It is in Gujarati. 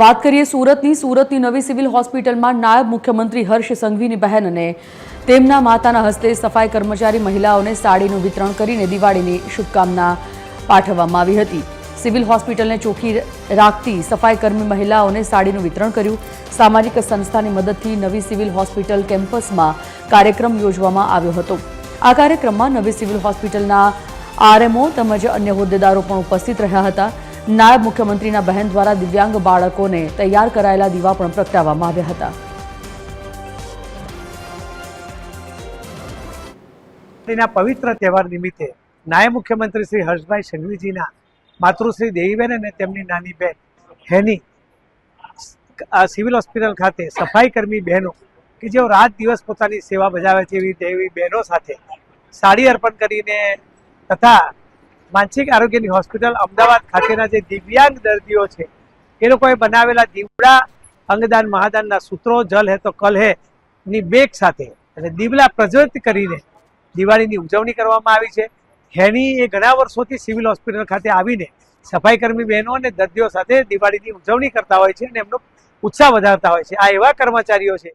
વાત કરીએ સુરતની સુરતની નવી સિવિલ હોસ્પિટલમાં નાયબ મુખ્યમંત્રી હર્ષ સંઘવીની બહેન અને તેમના માતાના હસ્તે સફાઈ કર્મચારી મહિલાઓને સાડીનું વિતરણ કરીને દિવાળીની શુભકામના પાઠવવામાં આવી હતી. સિવિલ હોસ્પિટલને ચોખ્ખી રાખતી સફાઈ કર્મી મહિલાઓને સાડીનું વિતરણ કર્યું. સામાજિક સંસ્થાની મદદથી નવી સિવિલ હોસ્પિટલ કેમ્પસમાં કાર્યક્રમ યોજવામાં આવ્યો હતો. આ કાર્યક્રમમાં નવી સિવિલ હોસ્પિટલના આરએમઓ તેમજ અન્ય હોદ્દેદારો પણ ઉપસ્થિત રહ્યા હતા. નાયબ મુખ્યમંત્રીના બહેન દ્વારા દિવ્યાંગ બાળકોને તૈયાર કરાયેલા દીવા પણ પ્રગટાવવામાં આવ્યા હતા. તેના પવિત્ર તહેવાર નિમિત્તે નાયબ મુખ્યમંત્રી શ્રી હર્ષભાઈ સંઘવીજીના માતૃશ્રી દેવીબેન અને તેમની નાની બેન હેની સિવિલ હોસ્પિટલ ખાતે સફાઈ કર્મી બહેનો કે જેઓ રાત દિવસ પોતાની સેવા બજાવે છે એવી દેવી બહેનો સાથે સાડી અર્પણ કરીને તથા માનસિક આરોગ્યની હોસ્પિટલ અમદાવાદ ખાતેના જે દિવ્યાંગ દર્દીઓ છે, એ લોકોએ બનાવેલા દીવડા અંગદાન મહાદાનના સૂત્રો, જલ હે તો કલ હે, ની બેગ સાથે અને દીવડા પ્રજ્વલિત કરીને દિવાળીની ઉજવણી કરવામાં આવી છે. હેની એ ઘણા વર્ષોથી સિવિલ હોસ્પિટલ ખાતે આવીને સફાઈ કર્મી બહેનો અને દર્દીઓ સાથે દિવાળીની ઉજવણી કરતા હોય છે અને એમનો ઉત્સાહ વધારતા હોય છે. આ એવા કર્મચારીઓ છે